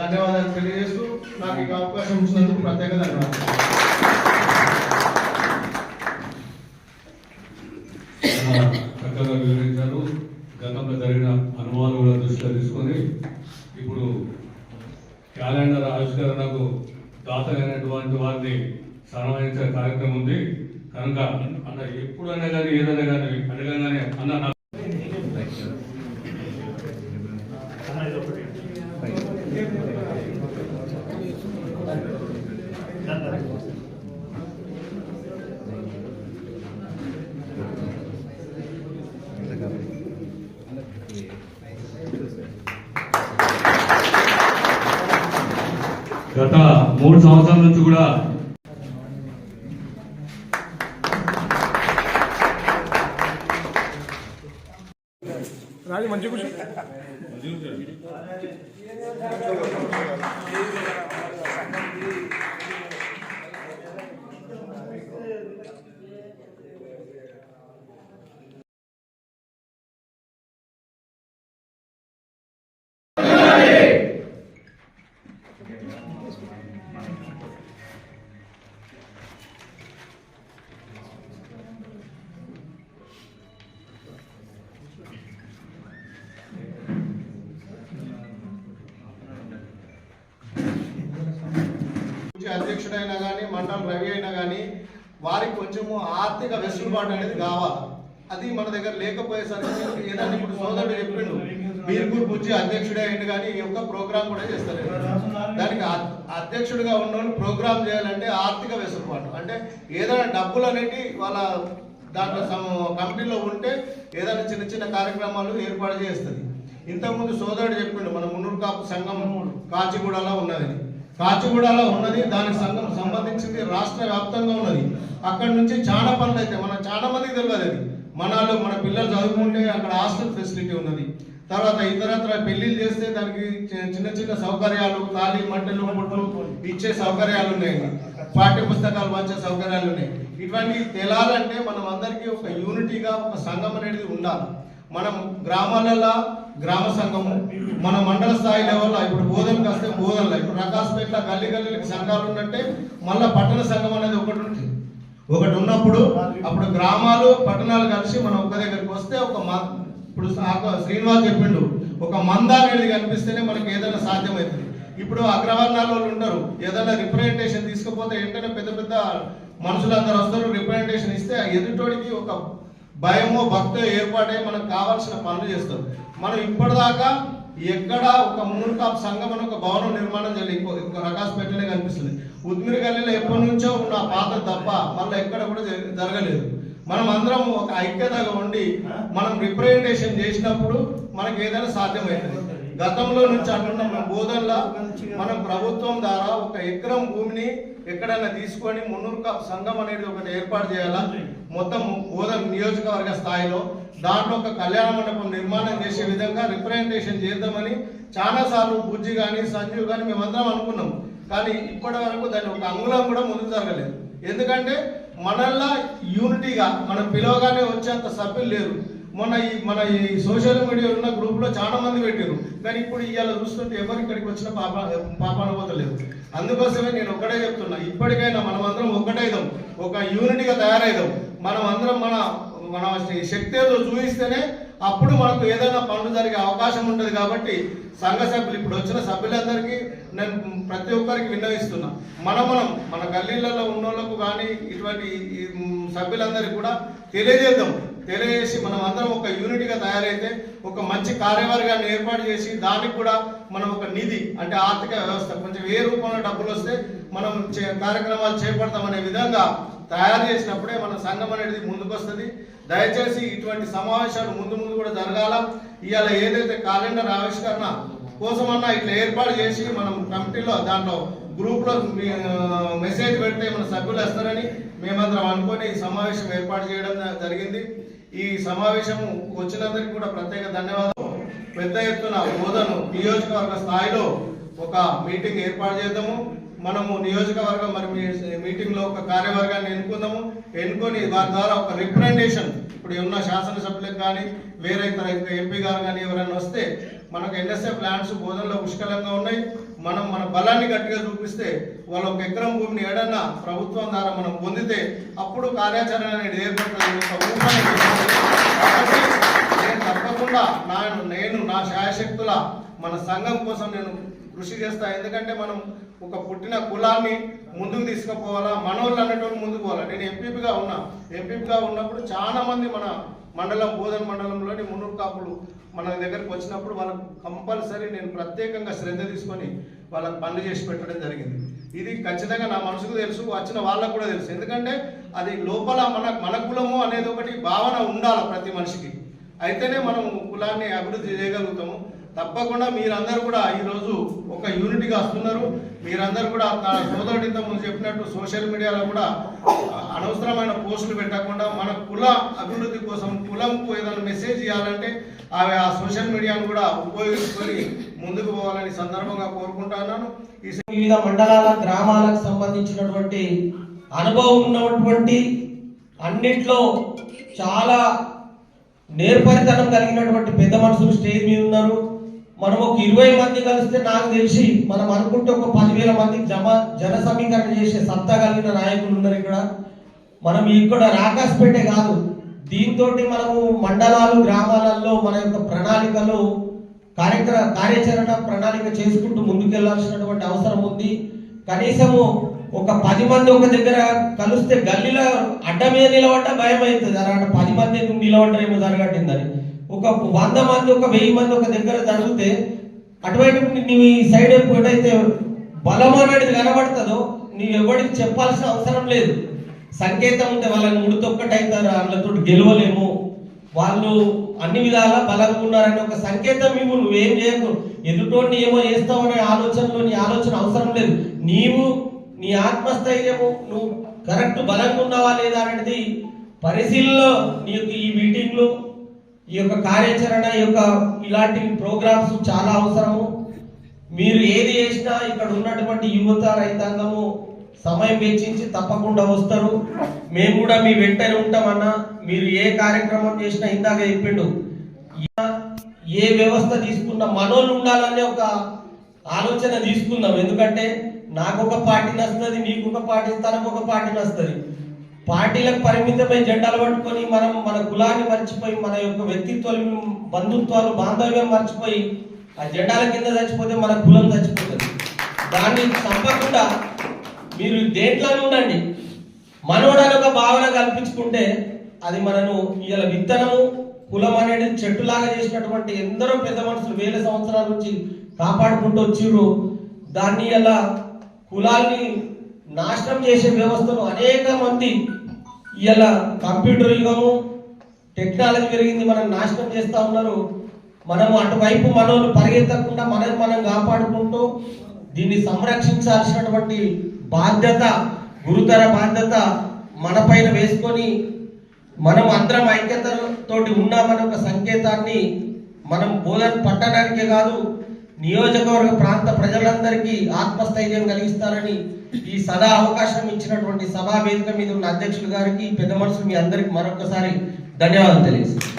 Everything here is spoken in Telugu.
ధన్యవాదాలు. తెలియజేస్తూ నాకు ఈ అవకాశం ఇచ్చినందుకు ప్రత్యేక ధన్యవాదాలు. చక్కగా వివరించారు. గతంలో జరిగిన అనుభవాలు కూడా దృష్టిలో తీసుకొని ఇప్పుడు క్యాలెండర్ ఆవిష్కరణకు దాతలైనటువంటి వారిని సన్మానించే కార్యక్రమం ఉంది. కనుక అన్న ఎప్పుడైనా కానీ ఏదైనా కానీ అడగంగానే అన్న నాకు గత మూడు సంవత్సరాల నుంచి కూడా రాజు మంచి కూర్చో అధ్యక్షుడైనా కానీ మండల రవి అయినా కానీ వారికి కొంచెము ఆర్థిక వెసులుబాటు అనేది కావాలి. అది మన దగ్గర లేకపోయేసరికి ఏదైనా ఇప్పుడు సోదరుడు చెప్పిండు బీర్పూర్ బుజ్జి అధ్యక్షుడే అయింది కానీ ఈ యొక్క ప్రోగ్రామ్ కూడా చేస్తారు దానికి అధ్యక్షుడిగా ఉన్నోళ్ళు ప్రోగ్రామ్ చేయాలంటే ఆర్థిక వెసులుబాటు. అంటే ఏదైనా డబ్బులు అనేది వాళ్ళ దాంట్లో కమిటీలో ఉంటే ఏదైనా చిన్న చిన్న కార్యక్రమాలు ఏర్పాటు చేస్తుంది. ఇంతకుముందు సోదరుడు చెప్పిండు మన మున్నూరు కాపు సంఘం కాచిగూడలో ఉన్నది కాచిగూడలో ఉన్నది దానికి సంఘం సంబంధించింది రాష్ట్ర వ్యాప్తంగా ఉన్నది. అక్కడ నుంచి చాలా పనులు అయితే మన చాలా మందికి తెలియదు అది. మనలో మన పిల్లలు చదువుకుంటే అక్కడ హాస్టల్ ఫెసిలిటీ ఉన్నది. తర్వాత ఇతరత్ర పెళ్ళిళ్ళు చేస్తే దానికి చిన్న చిన్న సౌకర్యాలు తాళి మంటలు ముట్టలు ఇచ్చే సౌకర్యాలు ఉన్నాయి. పాఠ్య పుస్తకాలు పంచే సౌకర్యాలు ఉన్నాయి. ఇటువంటి తెలాలంటే మనం అందరికీ ఒక యూనిటీగా ఒక సంఘం అనేది ఉండాలి. మనం గ్రామాలలో గ్రామ సంఘము మన మండల స్థాయి లెవెల్లో ఇప్పుడు బోధనకి వస్తే బోధనలో. ఇప్పుడు రకాస్పేట గల్లీ గల్లీలకు సంఘాలు ఉన్నట్టే మళ్ళీ పట్టణ సంఘం అనేది ఒకటి ఉంటుంది. ఒకటి ఉన్నప్పుడు అప్పుడు గ్రామాలు పట్టణాలు కలిసి మనం ఒక దగ్గరికి వస్తే ఒక మ- ఇప్పుడు శ్రీనివాస్ చెప్పిండు ఒక మంద అనేది కనిపిస్తేనే మనకి ఏదైనా సాధ్యమవుతుంది. ఇప్పుడు అగ్రవర్ణాల వాళ్ళు ఉంటారు ఏదైనా రిప్రజెంటేషన్ తీసుకపోతే ఏంటంటే పెద్ద పెద్ద మనుషులందరూ వస్తారు రిప్రజెంటేషన్ ఇస్తే ఎదుటోడికి ఒక భయమో భక్తో ఏర్పాటై మనకు కావాల్సిన పనులు చేస్తారు మనం ఇప్పటిదాకా ఎక్కడ ఒక మున్నూరు కాపు సంఘం అని ఒక భవనం నిర్మాణం చేయాలి. ఇంకో రకాస్పేటనే కనిపిస్తుంది. ఉద్మిరి గల్లీలో ఎప్పటి నుంచో ఉన్న పాత తప్ప మళ్ళీ ఎక్కడ కూడా జరి- జరగలేదు. మనం అందరం ఒక ఐక్యతగా ఉండి మనం రిప్రజెంటేషన్ చేసినప్పుడు మనకి ఏదైనా సాధ్యమవుతుంది. గతంలో నుంచి అంటున్నాం మన బోధనలో మనం ప్రభుత్వం ద్వారా ఒక ఎకరం భూమిని ఎక్కడైనా తీసుకొని మున్నూరు సంఘం అనేది ఒకటి ఏర్పాటు చేయాలా? మొత్తం బోధన నియోజకవర్గ స్థాయిలో దాంట్లో ఒక కళ్యాణ మండపం నిర్మాణం చేసే విధంగా రిప్రజెంటేషన్ చేద్దామని చాలా సార్లు బుజ్జి కానీ సంజీవ్ కానీ మేమందరం అనుకున్నాం. కానీ ఇప్పటి వరకు దాని ఒక అంగుళం కూడా ముందుకు జరగలేదు. ఎందుకంటే మనల్లా యూనిటీగా మనం పిలవగానే వచ్చేంత సభ్యులు లేరు. మొన్న ఈ మన ఈ సోషల్ మీడియా ఉన్న గ్రూప్లో చాలా మంది పెట్టారు కానీ ఇప్పుడు ఇవాళ చూస్తుంటే ఎవరు ఇక్కడికి వచ్చిన పాప పాపాన పోతలేదు అందుకోసమే నేను ఒక్కడే చెప్తున్నా ఇప్పటికైనా మనం అందరం ఒక్కటైదాం ఒక యూనిట్గా తయారైదాం. మనం అందరం మన మన శక్తి ఏదో చూపిస్తేనే అప్పుడు మనకు ఏదైనా పనులు జరిగే అవకాశం ఉంటుంది కాబట్టి సంఘ సభ్యులు ఇప్పుడు వచ్చిన సభ్యులందరికీ నేను ప్రతి ఒక్కరికి విన్నవిస్తున్నా. మనం మనం మన గల్లీలలో ఉన్న వాళ్ళకు కానీ ఇటువంటి సభ్యులందరికీ కూడా తెలియజేద్దాం. తెలియజేసి మనం అందరం ఒక యూనిట్గా తయారైతే ఒక మంచి కార్యవర్గాన్ని ఏర్పాటు చేసి దానికి కూడా మనం ఒక నిధి అంటే ఆర్థిక వ్యవస్థ కొంచెం ఏ రూపంలో డబ్బులు వస్తే మనం చే- కార్యక్రమాలు చేపడతామనే విధంగా తయారు చేసినప్పుడే మన సంఘం అనేది ముందుకొస్తుంది. దయచేసి ఇటువంటి సమావేశాలు ముందు ముందు కూడా జరగాల. ఇవాళ ఏదైతే క్యాలెండర్ ఆవిష్కరణ కోసమన్నా ఇట్లా ఏర్పాటు చేసి మనం కమిటీలో దాంట్లో గ్రూప్లో మెసేజ్ పెడితే మన సభ్యులు వస్తారని మేమందరం అనుకొని ఈ సమావేశం ఏర్పాటు చేయడం జరిగింది. ఈ సమావేశము వచ్చినందరికీ కూడా ప్రత్యేక ధన్యవాదాలు. పెద్ద ఎత్తున బోధను నియోజకవర్గ స్థాయిలో ఒక మీటింగ్ ఏర్పాటు చేద్దాము. మనము నియోజకవర్గం మరి మీటింగ్లో ఒక కార్యవర్గాన్ని ఎన్నుకుందాము. ఎన్నుకొని వారి ద్వారా ఒక రిప్రజెంటేషన్ ఇప్పుడు ఉన్న శాసనసభ్యులకు కానీ వేరే ఇతర ఇంకా ఎంపీ గారు కానీ ఎవరైనా వస్తే మనకు ఎన్ఎస్ఎఫ్ ల్యాండ్స్ బోధనలో పుష్కలంగా ఉన్నాయి. మనం మన బలాన్ని గట్టిగా చూపిస్తే వాళ్ళ ఒక ఎకరం భూమిని ఏడన్నా ప్రభుత్వం ద్వారా మనం పొందితే అప్పుడు కార్యాచరణ అనేది ఏర్పడుతుంది. నేను తప్పకుండా నా నేను నా శాయశక్తుల మన సంఘం కోసం నేను కృషి చేస్తా. ఎందుకంటే మనం ఒక పుట్టిన కులాన్ని ముందుకు తీసుకుపోవాలా? మనోళ్ళు అన్నటువంటి ముందుకు పోవాలా? నేను ఎంపీపీగా ఉన్నా. ఎంపీపీగా ఉన్నప్పుడు చాలా మంది మన మండలం బోధన మండలంలోని మున్నూరు కాపులు మన దగ్గరికి వచ్చినప్పుడు వాళ్ళకు కంపల్సరీ నేను ప్రత్యేకంగా శ్రద్ధ తీసుకొని వాళ్ళకి పనులు చేసి పెట్టడం జరిగింది. ఇది ఖచ్చితంగా నా మనసుకు తెలుసు వచ్చిన వాళ్ళకు కూడా తెలుసు. ఎందుకంటే అది లోపల మన మన కులము అనేది ఒకటి భావన ఉండాలి ప్రతి మనిషికి. అయితేనే మనం కులాన్ని అభివృద్ధి చేయగలుగుతాము. తప్పకుండా మీరందరూ కూడా ఈరోజు ఒక యూనిట్గా వస్తున్నారు. మీరందరూ కూడా తన సోదరుడు ఇంత చెప్పినట్టు సోషల్ మీడియాలో కూడా అనవసరమైన పోస్టులు పెట్టకుండా మన కుల అభివృద్ధి కోసం కులంకు ఏదైనా మెసేజ్ ఇవ్వాలంటే అవి ఆ సోషల్ మీడియాను కూడా ఉపయోగించుకొని ముందుకు పోవాలని సందర్భంగా కోరుకుంటున్నాను ఈ వివిధ మండలాల గ్రామాలకు సంబంధించినటువంటి అనుభవం ఉన్నటువంటి అన్నిట్లో చాలా నేర్పరితనం కలిగినటువంటి పెద్ద మనుషులు స్టేజ్ మీద ఉన్నారు. మనం ఒక ఇరవై మంది కలిస్తే నాకు తెలిసి మనం అనుకుంటే ఒక పదివేల మంది జమ జన సమీకరణ చేసే సత్తా కలిగిన నాయకులు ఉన్నారు ఇక్కడ. మనం ఇక్కడ రాకాస్పేటే కాదు దీంతో మనము మండలాలు గ్రామాలలో మన యొక్క ప్రణాళికలు కార్యక్రమ కార్యాచరణ ప్రణాళిక చేసుకుంటూ ముందుకెళ్ళాల్సినటువంటి అవసరం ఉంది. కనీసము ఒక పది మంది ఒక దగ్గర కలిస్తే గల్లీలో అడ్డ మీద నిలబడ్డా భయం అవుతుంది అలాంటి పది మంది ఎందుకు నిలబడ్డారేమో జరగట్టిందని ఒక వంద మంది ఒక వెయ్యి మంది ఒక దగ్గర జరిగితే అటువైపు నీవు ఈ సైడ్ ఎప్పుడైతే బలం అనేది కనబడుతుందో నీవు ఎవరికి చెప్పాల్సిన అవసరం లేదు. సంకేతం ఉంటే వాళ్ళని ముడితొక్కటైతారు వాళ్ళతో గెలవలేము. వాళ్ళు అన్ని విధాలా బలంగా ఉన్నారని ఒక సంకేతం ఇవ్వు నువ్వేం చేయకు. ఎదుటోడిని ఏమో చేస్తావనే ఆలోచనలో నీ ఆలోచన అవసరం లేదు. నీవు నీ ఆత్మస్థైర్యము నువ్వు కరెక్ట్ బలంగా ఉన్నావా లేదా అనేది పరిశీలనలో నీ యొక్క ఈ మీటింగ్లో ఈ యొక్క కార్యాచరణ ఈ యొక్క ఇలాంటి ప్రోగ్రామ్స్ చాలా అవసరము. మీరు ఏది చేసినా ఇక్కడ ఉన్నటువంటి యువత రైతాంగము సమయం వెచ్చించి తప్పకుండా వస్తారు. మేము కూడా మీ వెంటనే ఉంటామన్నా మీరు ఏ కార్యక్రమం చేసినా ఇందాక చెప్పిండు. ఏ వ్యవస్థ తీసుకున్నా మనోళ్ళు ఉండాలనే ఒక ఆలోచన తీసుకుందాం. ఎందుకంటే నాకు ఒక పార్టీ నస్తుంది నీకు ఒక పార్టీ తనకు ఒక పార్టీ నస్తుంది పార్టీలకు పరిమితమై జెండాలు పట్టుకొని మనం మన కులాన్ని మర్చిపోయి మన యొక్క వ్యక్తిత్వాలు బంధుత్వాలు బాంధవ్యం మర్చిపోయి ఆ జెండాల కింద చచ్చిపోతే మన కులం చచ్చిపోతుంది. దాన్ని చంపకుండా మీరు దేంట్లోనే ఉండండి. మనోడని ఒక భావన కల్పించుకుంటే అది మనను ఇలా విత్తనము కులం అనేది చెట్టులాగా చేసినటువంటి ఎందరో పెద్ద మనుషులు వేల సంవత్సరాల నుంచి కాపాడుకుంటూ వచ్చిర్రు. దాన్ని ఇలా కులాల్ని నాశనం చేసే వ్యవస్థను అనేక మంది ఇలా కంప్యూటర్ యుగము టెక్నాలజీ పెరిగింది మనం నాశనం చేస్తూ ఉన్నారు. మనం అటువైపు మనల్ని పరిగెత్తకుండా మనం మనం కాపాడుకుంటూ దీన్ని సంరక్షించాల్సినటువంటి బాధ్యత గురుతర బాధ్యత మన పైన వేసుకొని మనం అందరం ఐక్యతతోటి ఉన్నామనే ఒక సంకేతాన్ని మనం బోధన పట్టడానికే కాదు నియోజకవర్గ ప్రాంత ప్రజలందరికీ ఆత్మస్థైర్యం కలిగిస్తారని ఈ సదా అవకాశం ఇచ్చినటువంటి సభా వేదిక మీద ఉన్న అధ్యక్షులు గారికి పెద్ద మనుషులు మీ అందరికి మరొకసారి ధన్యవాదాలు తెలియజేస్తాను